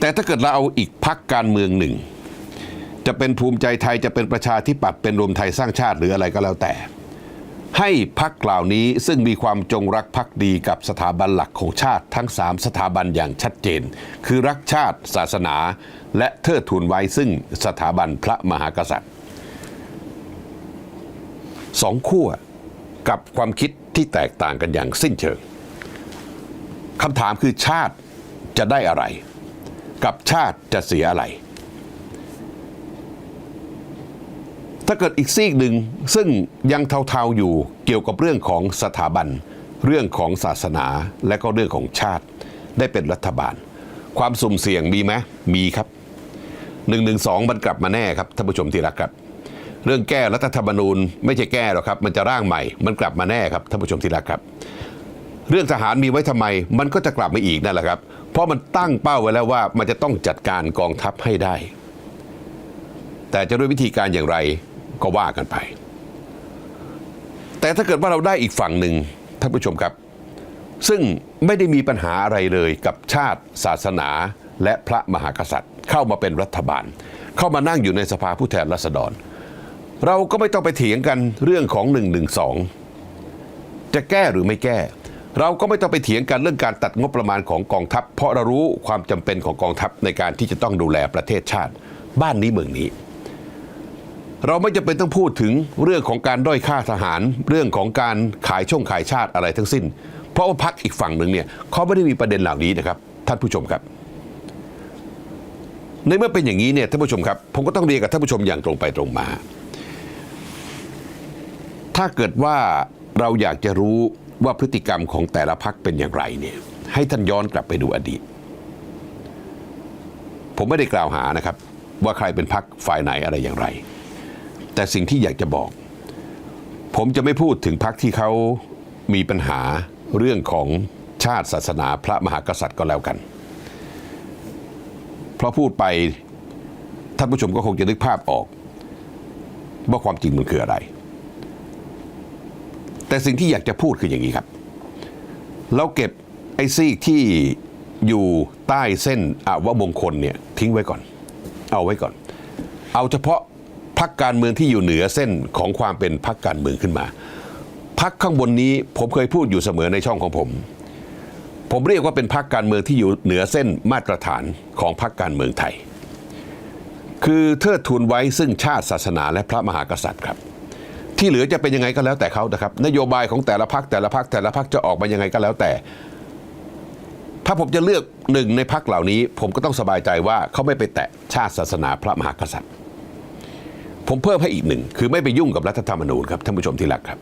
แต่ถ้าเกิดเราเอาอีกพักการเมืองหนึ่ง จะเป็นภูมิใจไทยจะเป็นประชาธิปัตย์เป็นรวมไทยสร้างชาติหรืออะไรก็แล้วแต่ ให้พักเหล่านี้ซึ่งมีความจงรักภักดีกับสถาบันหลักของชาติทั้ง 3 สถาบันอย่างชัดเจน คือรักชาติ ศาสนา และเทิดทูนไว้ซึ่งสถาบันพระมหากษัตริย์สองขั้วกับความคิดที่แตกต่างกันอย่างสิ้นเชิงคำถามคือชาติจะได้อะไร กับชาติจะเสียอะไร ถ้าเกิดอีกซีกหนึ่งซึ่งยังเทาๆอยู่เกี่ยวกับเรื่องของสถาบัน เรื่องของศาสนาและก็เรื่องของชาติ ได้เป็นรัฐบาล ความสุ่มเสี่ยงมีไหมมีครับ1นึมันกลับมาแน่ครับท่านผู้ชมที่รักครับ เรื่องแก้รัฐธรรมนูญไม่ใช่แก้หรอกครับ มันจะร่างใหม่ มันกลับมาแน่ครับท่านผู้ชมที่รักครับ เรื่องทหารมีไว้ทำไม มันก็จะกลับมาอีกนั่นแหละครับ เพราะมันตั้งเป้าไว้แล้วว่ามันจะต้องจัดการกองทัพให้ได้ แต่จะด้วยวิธีการอย่างไรก็ว่ากันไป แต่ถ้าเกิดว่าเราได้อีกฝั่งหนึ่งท่านผู้ชมครับ ซึ่งไม่ได้มีปัญหาอะไรเลยกับชาติศาสนาและพระมหากษัตริย์ เข้ามาเป็นรัฐบาล เข้ามานั่งอยู่ในสภาผู้แทนราษฎร เราก็ไม่ต้องไปเถียงกันเรื่องของ1นึจะแก้หรือไม่แก้ เราก็ไม่ต้องไปเถียงกันเรื่องการตัดงบประมาณของกองทัพ เพราะเรารู้ความจำเป็นของกองทัพในการที่จะต้องดูแลประเทศชาติ บ้านนี้เมืองนี้ เราไม่จำเป็นต้องพูดถึงเรื่องของการด้อยค่าทหาร เรื่องของการขายช่องขายชาติอะไรทั้งสิ้น เพราะว่าพักอีกฝั่งหนึ่งเนี่ยเขาไม่ได้มีประเด็นเหล่านี้นะครับ ท่านผู้ชมครับในเมื่อเป็นอย่างนี้เนี่ยท่านผู้ชมครับ ผมก็ต้องเรียนกับท่านผู้ชมอย่างตรงไปตรงมา ถ้าเกิดว่าเราอยากจะรู้ ว่าพฤติกรรมของแต่ละพักเป็นอย่างไรเนี่ยให้ท่านย้อนกลับไปดูอดีต ผมไม่ได้กล่าวหานะครับ ว่าใครเป็นพักฝ่ายไหนอะไรอย่างไร แต่สิ่งที่อยากจะบอก ผมจะไม่พูดถึงพักที่เขามีปัญหาเรื่องของชาติศาสนาพระมหากษัตริย์ก็แล้วกัน เพราะพูดไปท่านผู้ชมก็คงจะนึกภาพออก ว่าความจริงมันคืออะไร แต่สิ่งที่อยากจะพูดคืออย่างนี้ครับ เราเก็บไอ้ซีกที่อยู่ใต้เส้นอาวมงคลเนี่ยทิ้งไว้ก่อน เอาไว้ก่อน เอาเฉพาะพักการเมืองที่อยู่เหนือเส้นของความเป็นพักการเมืองขึ้นมา พักข้างบนนี้ผมเคยพูดอยู่เสมอในช่องของผม ผมเรียกว่าเป็นพักการเมืองที่อยู่เหนือเส้นมาตรฐานของพักการเมืองไทย คือเทิดทูนไว้ซึ่งชาติศาสนาและพระมหากษัตริย์ครับ ที่เหลือจะเป็นยังไงก็แล้วแต่เขานะครับ นโยบายของแต่ละพักแต่ละพักแต่ละพักจะออกมายังไงก็แล้วแต่ ถ้าผมจะเลือกหนึ่งในพักเหล่านี้ ผมก็ต้องสบายใจว่าเขาไม่ไปแตะชาติศาสนาพระมหากษัตริย์ ผมเพิ่มให้อีกหนึ่งคือไม่ไปยุ่งกับรัฐธรรมนูญครับท่านผู้ชมที่รักครับ